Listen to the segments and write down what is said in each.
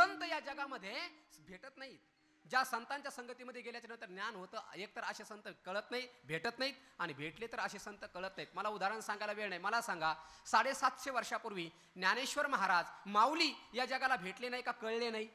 संत या जगामध्ये भेटत नाहीत. ज्या संतांच्या संगतीमध्ये गेल्याच्यानंतर ज्ञान होतं एकतर असे संत कळत नाही भेटत नाहीत आणि भेटले तर असे संत कळत नाहीत. मला उदाहरण सांगायला वेळ नाही. मला सांगा साडेसातशे वर्षापूर्वी ज्ञानेश्वर महाराज माऊली या जगाला भेटले नाही का कळले नाही?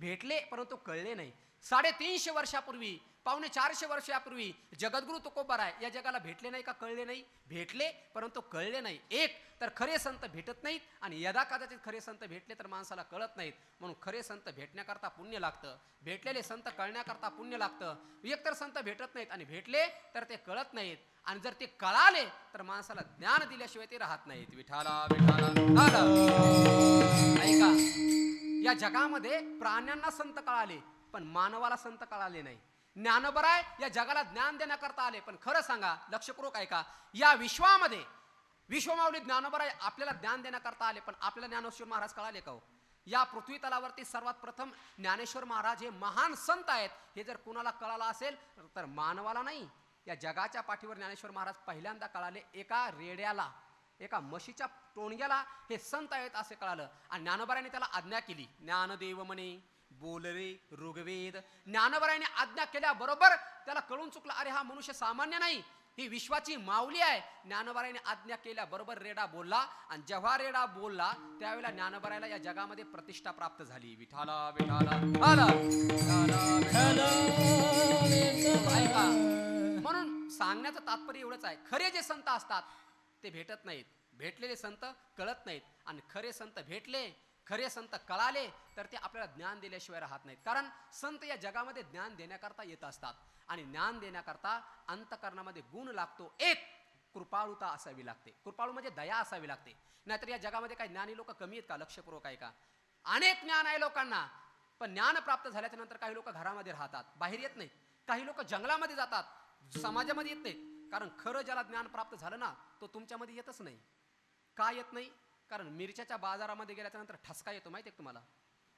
भेटले परंतु कळले नाही. साडेतीनशे वर्षापूर्वी पावणे चारशे वर्षापूर्वी जगद्गुरु तुकोबाराय या जगाला भेटले नाही का कळले नाही? भेटले परंतु कळले नाही. एक तर खरे संत भेटत नाहीत आणि यदा कदाचित खरे संत भेटले तर माणसाला कळत नाहीत. म्हणून खरे संत भेटण्याकरता पुण्य लागतं. भेटलेले संत कळण्याकरता पुण्य लागतं. एकतर संत भेटत नाहीत आणि भेटले तर ते कळत नाहीत. आणि जर ते कळाले तर माणसाला ज्ञान दिल्याशिवाय ते राहत नाहीत. विठाला विठाला या जगामध्ये प्राण्यांना संत कळाले पण मानवाला संत कळाले नाही. ज्ञानबराय या जगाला ज्ञान देण्याकरता आले पण खरं सांगा लक्ष ऐका या विश्वामध्ये विश्वमावली ज्ञानबराय आपल्याला ज्ञान देण्याकरता आले पण आपल्याला ज्ञानेश्वर महाराज कळाले का हो? या पृथ्वी तलावरती सर्वात प्रथम ज्ञानेश्वर महाराज हे महान संत आहेत. हे जर कुणाला कळालं असेल तर मानवाला नाही. या जगाच्या पाठीवर ज्ञानेश्वर महाराज पहिल्यांदा कळाले एका रेड्याला. एका म्हशीच्या टोणग्याला हे संत आहेत असे कळालं. आणि ज्ञानोबराने त्याला आज्ञा केली. ज्ञानदेव म्हणे बोलरे ऋग्वेद. ज्ञानोबराने आज्ञा केल्याबरोबर त्याला कळून चुकलं अरे हा मनुष्य सामान्य नाही ही विश्वाची माऊली आहे. ज्ञानोबराने आज्ञा केल्याबरोबर रेडा बोलला. आणि जेव्हा रेडा बोलला त्यावेळेला ज्ञानोबरायला या जगामध्ये प्रतिष्ठा प्राप्त झाली. विठाला विठाला म्हणून सांगण्याचं तात्पर्य एवढंच आहे. खरे जे संत असतात ते भेटत नाहीत. भेटलेले संत कळत नाहीत. आणि खरे संत भेटले खरे संत कळाले तर ते आपल्याला ज्ञान दिल्याशिवाय राहत नाहीत. कारण संत या जगामध्ये ज्ञान देण्याकरता येत असतात. आणि ज्ञान देण्याकरता अंतकरणामध्ये गुण लागतो. एक कृपाळुता असावी लागते. कृपाळू म्हणजे दया असावी लागते. नाहीतर या जगामध्ये काही ज्ञानी लोक कमी आहेत का? लक्षपूर्वक आहे का अनेक ज्ञान आहे लोकांना पण ज्ञान प्राप्त झाल्याच्यानंतर काही लोक घरामध्ये राहतात बाहेर येत नाहीत. काही लोक जंगलामध्ये जातात समाजामध्ये येत नाहीत. कारण खरं ज्याला ज्ञान प्राप्त झालं ना तो तुमच्यामध्ये येतच नाही. का येत नाही? कारण मिरच्याच्या बाजारामध्ये गेल्याच्यानंतर ठसका येतो माहिती आहे तुम्हाला?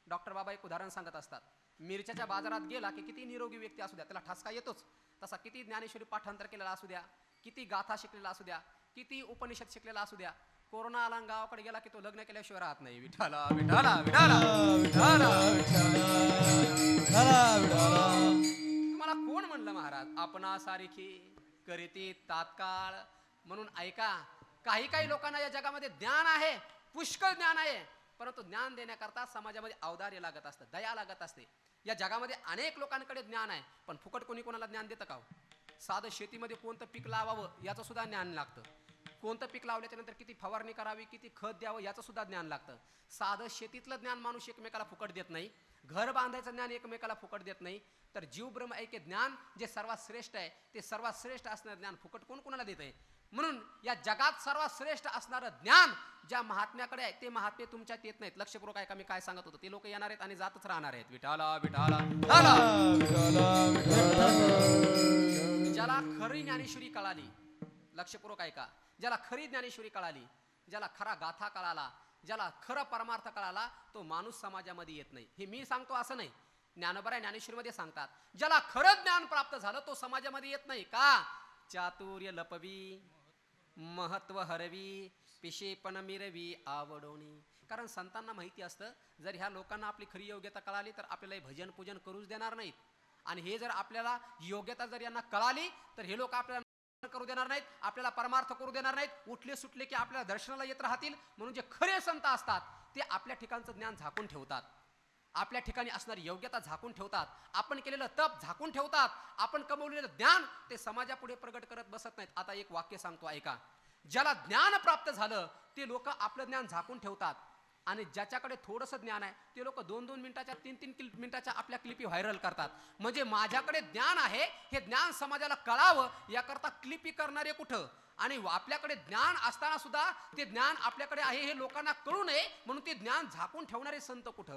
डॉक्टर बाबा एक उदाहरण सांगत असतात. मिरच्याच्या बाजारात गेला की किती निरोगी व्यक्ती असू द्या त्याला ठसका येतोच. तसा किती ज्ञानेश्वरी पाठांतर केलेला असू द्या किती गाथा शिकलेला असू द्या किती उपनिषद शिकलेला असू द्या. कोरोना आला गावाकडे गेला की तो लग्न केल्याशिवाय राहत नाही. विठाला विठाला विठाला विठाला तुम्हाला कोण म्हणलं महाराज? आपणा सारखी. करीती तात्काळ. म्हणून ऐका काही काही लोकांना या जगामध्ये ज्ञान आहे पुष्कळ ज्ञान आहे परंतु ज्ञान देण्याकरता समाजामध्ये अवदार्य लागत असतं दया लागत असते. या जगामध्ये अनेक लोकांकडे ज्ञान आहे पण फुकट कोणी कोणाला ज्ञान देतं का हो? साधं शेतीमध्ये कोणतं पीक लावावं याचं सुद्धा ज्ञान लागतं. कोणतं पीक लावल्याच्या नंतर किती फवारणी करावी किती खत द्यावं याचं सुद्धा ज्ञान लागतं. साधं शेतीतलं ज्ञान माणूस एकमेकाला फुकट देत नाही घर बांधायचं ज्ञान एकमेकाला फुकट देत नाही तर जीव ब्रह्म ऐके ज्ञान जे सर्वात श्रेष्ठ आहे ते सर्वात श्रेष्ठ असणारं ज्ञान फुकट कोण कोणाला देत आहे म्हणून या जगात सर्वात श्रेष्ठ असणारं ज्ञान ज्या महात्म्याकडे आहे ते महात्मे तुमच्यात येत नाहीत. लक्षपूर्वक आहे का मी काय सांगत होतो? ते लोक येणार आहेत आणि जातच राहणार आहेत. विठाला विठाला ज्याला खरी ज्ञानेश्वरी कळाली लक्षपूर्वक आहे का? ज्याला खरी ज्ञानेश्वरी कळाली ज्याला खरा गाथा कळाला ज्याला खरं परमार्थ कळाला तो माणूस समाजामध्ये येत नाही. हे मी सांगतो असं नाही. ज्ञानोबरा ज्ञानेश्वरीमध्ये सांगतात. ज्याला खरं ज्ञान प्राप्त झालं तो समाजामध्ये येत नाही. का? चातुर्य लपवी महत्त्व हरवी पिशेपण मिरवी आवडवणी कारण संतांना माहिती असतं जर ह्या लोकांना आपली खरी योग्यता कळाली तर आपल्याला भजन पूजन करूच देणार नाहीत. आणि हे जर आपल्याला योग्यता जर यांना कळाली तर हे लोक आपल्याला करू देणार नाहीत आपल्याला परमार्थ करू देणार नाहीत. उठले सुटले की आपल्याला दर्शनाला येत राहतील. म्हणून जे खरे संत असतात ते आपल्या ठिकाणचं ज्ञान झाकून ठेवतात. आपल्या ठिकाणी असणारी योग्यता झाकून ठेवतात. आपण केलेलं तप झाकून ठेवतात. आपण कमवलेलं ज्ञान ते समाजापुढे प्रगट करत बसत नाहीत. आता एक वाक्य सांगतो ऐका. ज्याला ज्ञान प्राप्त झालं ते लोक आपलं ज्ञान झाकून ठेवतात. आणि ज्याच्याकडे थोडंसं ज्ञान आहे ते लोक दोन दोन मिनिटाच्या तीन तीन क्लिप मिनिटाच्या आपल्या क्लिपी व्हायरल करतात. म्हणजे माझ्याकडे ज्ञान आहे हे ज्ञान समाजाला कळावं याकरता क्लिपी करणारे कुठं? आणि आपल्याकडे ज्ञान असताना सुद्धा ते ज्ञान आपल्याकडे आहे हे लोकांना कळू नये म्हणून ते ज्ञान झाकून ठेवणारे संत कुठं?